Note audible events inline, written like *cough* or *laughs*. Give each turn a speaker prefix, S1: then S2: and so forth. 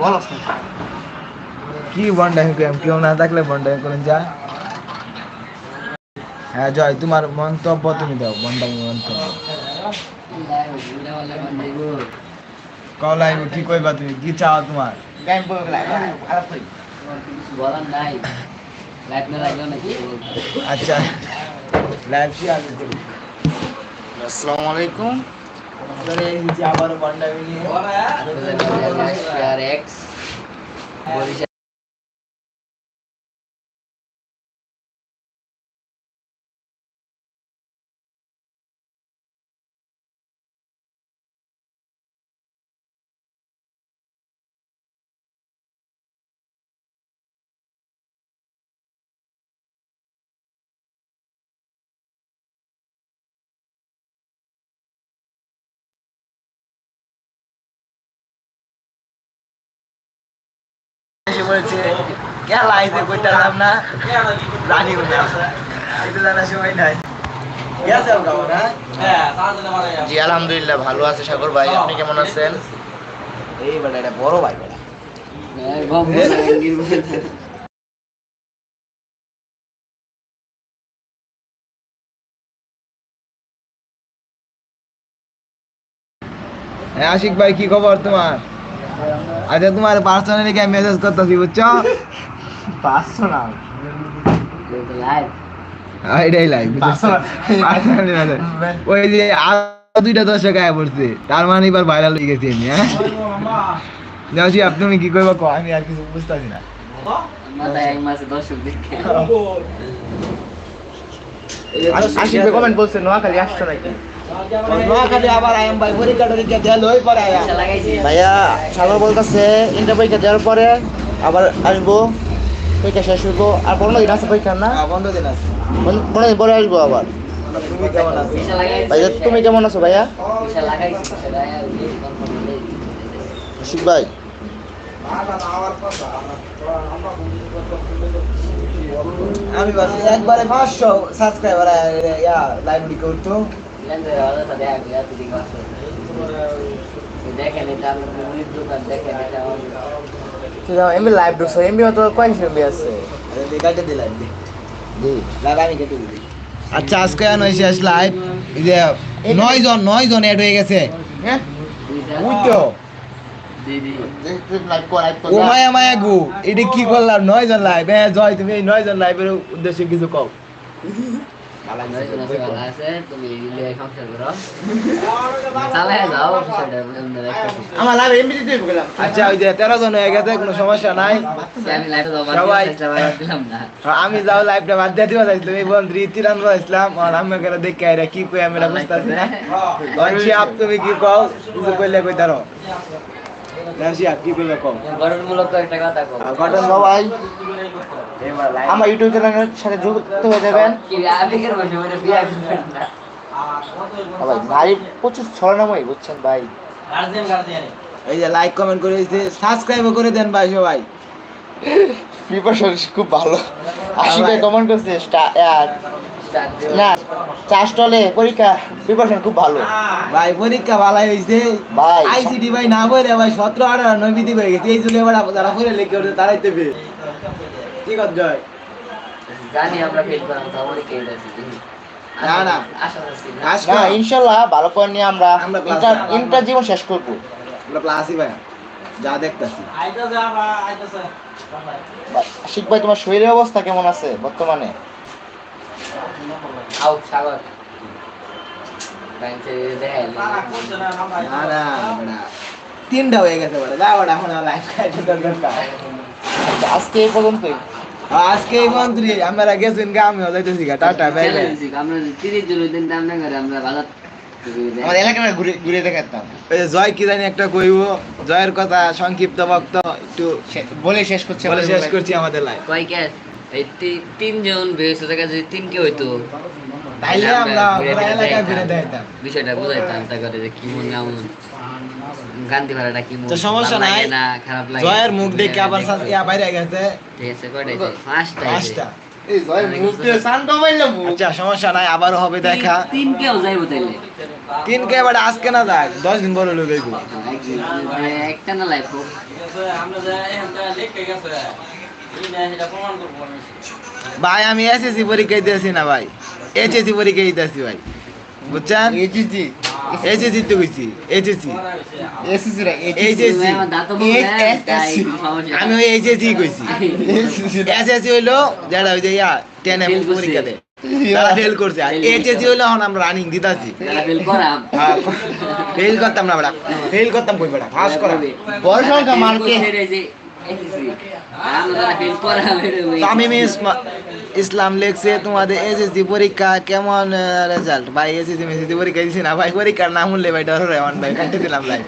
S1: বলো
S2: কি বন্ডামি কেম কেউ না থাকলে বন্ডামি করেন যা। হ্যাঁ জয় তোমার মন্তব্য তুমি দাও বন্ডামি মন্তব্য কলাই কি কইবা তুমি? কি চাও তোমার?
S1: গাইম বলে খারাপ করি
S3: বলার নাই লাইফ না লাগল নাকি
S2: আচ্ছা। লাইভ শেয়ার করি
S1: আসসালামু আলাইকুম।
S2: তাহলে এই যে আবার
S3: বরিশাল
S2: বলছে আইতে কইতাম না? রানি গুনে আছে এটা জানা সময় নাই। না?
S1: জি আলহামদুলিল্লাহ ভালো আছে সাগর ভাই। আপনি কেমন আছেন?
S2: এই বেটা এটা বড় ভাই বেটা। হ্যাঁ আশিক ভাই কি খবর তোমার? আচ্ছা তোমার পার্সোনালি কে মেসেজ করতেছি বুঝছ?
S1: পার্সোনাল
S2: হ্যাঁ, এটাই লাইভ পার্সোনালি মেসেজ ওই যে আরও দুইটা দর্শক আয়া পড়ছে তার মানে এবার ভাইরাল হয়ে গেছি আমি হ্যাঁ? যাচ্ছি আপনি তুমি কি করব? আমি আর কিছু বুঝতেছি না।
S1: কমেন্ট বলছে নোয়াখালী আসছো নাকি?
S3: লাগাইছি।
S1: ভাইয়া সাগর বলতেছে ইন্টার পরীক্ষা দেওয়ার পরে আবার আসব পরীক্ষা শেষ হইবো। আর পনেরো দিন আছে পরীক্ষা না?
S2: দিন আছে।
S1: পনেরো দিন পরে আসব আবার।
S2: তুমি কেমন আছো?
S1: ভাইয়া তুমি কেমন আছো ভাইয়া? আশিক ভাই।
S2: আমি একবারে পাঁচশো সাবস্ক্রাইবার লাইব্রেরি করতো।
S3: দেখেন এটা আমার মুড়ির দোকান দেখেন এটা
S1: লাইভ ঢুকছো এমবি তো কয়েকশো এমবি আছে।
S2: আচ্ছা আজকে নয় শেষ লাইভ যে নয় জন নয় জন অ্যাড হয়ে গেছে।
S1: হ্যাঁ?
S2: তো
S3: দিদি।
S1: লাইভ কর লাইভ কর
S2: ও মায়া মায়া গু এটা কি করলাম? নয় জন লাইভ হ্যাঁ জয় তুমি এই নয় জন লাইভের উদ্দেশ্যে কিছু কও। *laughs* আচ্ছা ওই যে তেরো জন হয়ে গেছে কোনো সমস্যা নাই
S3: আমি
S2: সবাই-
S3: সবাই দিলাম না
S2: আমি যাও লাইভটা বাদ দিয়ে দিবা চাইছিলাম এই বন্ধু তিরান ইসলাম আর আমি করে দেখে আইরা কি কই আমি এটা বুঝতাছি না আপ তুমি কি কও কিছু কইলে কই দাঁড়ো কি
S3: গঠনমূলক একটা কথা
S1: সবাই আমার ইউটিউব চ্যানেলের সাথে যুক্ত হয়ে যাবেন। ভাই ভাই প্রচুর ছড়ানাময় বুঝছেন ভাই।
S2: এই যে লাইক কমেন্ট করে দিতে সাবস্ক্রাইব করে দেন ভাই সবাই।
S1: প্রিপারেশন খুব ভালো। আশি ভাই কমেন্ট করছে না পরীক্ষা প্রিপারেশন খুব ভালো।
S2: ভাই পরীক্ষা ভালাই হইছে।
S1: ভাই।
S2: আইসিডি ভাই না বইরে ভাই সতেরো আঠারো নয় বিধি হয়ে গেছে। এই জন্য এবার যারা পরে লিখে ওঠে তারাই দেবে কি কর জয়?
S3: জানি আমরা ফেল করলাম তো আমারই কে আছে
S2: না, না।
S3: না।
S1: ইনশাল্লাহ ভালো করে নিয়ে আমরা ইন্টার জীবন শেষ করব।
S2: আমরা ভাই যা দেখতাছি।
S1: আশিক ভাই তোমার শরীরের অবস্থা কেমন আছে বর্তমানে?
S3: সাগর।
S2: তিনটা হয়ে গেছে বড় যা বড় এখন লাইফ খাইতে দরকার
S1: আজকে এই পর্যন্তই
S2: আজকে এই মন্ত্রী আমরা গেছেন গা আমিও যাইতেছি গা টাটা বাই বাই
S3: আমরা তিরিশ জন দিন দাম না করে আমরা বাজার
S1: আমার এলাকাটা ঘুরে ঘুরে দেখাতাম
S2: জয় কি জানি একটা কইব জয়ের কথা সংক্ষিপ্ত বক্ত একটু
S1: বলে শেষ করছে
S2: বলে
S1: আমাদের
S2: শেষ করছি আমাদের লাইফ
S3: কয় এই তিনজন বেশ জায়গা যদি তিন কে হইতো
S2: তাইলে আমরা পুরো এলাকা ঘুরে
S3: বিষয়টা বুঝাইতাম তা করে যে কি মন কেমন গান্ধী ভাড়াটা কি মন
S2: তো সমস্যা নাই।
S3: না খারাপ লাগে
S2: জয়ের মুখ দেখে আবার ইয়া বাইরে গেছে।
S3: ঠিক আছে কয়টা? পাঁচটা।
S2: পাঁচটা।
S1: এই জয় মুখে শান্ত মাইলে
S2: আচ্ছা সমস্যা নাই আবারও হবে দেখা।
S3: তিন কেউ যাইবো তাইলে।
S2: তিন কে এবার আজকে না যাক দশ দিন পরে লোক
S3: একটা না লাইফ
S2: ভাই আমি এসএসসি পরীক্ষা দিয়েছি না ভাই এইচএসসি পরীক্ষা দিতেছি ভাই বুঝছেন
S1: এজিজি
S2: এইচএসসি তো কইছি এইচএসসি
S1: এসিসি রে
S2: এইচএসসি আমি ওই এইচএসসি কইছি এসএসসি হইল যারা ওই যে ইয়া টেন এম পরীক্ষা দেয় তারা ফেল করছে আর এইচএসসি হইল এখন আমরা রানিং দিতাছি
S3: ফেল করাম
S2: ফেল করতাম না বেটা ফেল করতাম কই বেটা পাস করা
S1: বড় সংখ্যা মার্কে
S2: তামিম ইসমা- ইসলাম লেখছে তোমাদের এসএসসি পরীক্ষা কেমন রেজাল্ট ভাই এসএসসি মেসএসসি পরীক্ষা দিছি না ভাই পরীক্ষার নাম শুনলে ভাই ডর হয় আমার ভাই কাটতে দিলাম ভাই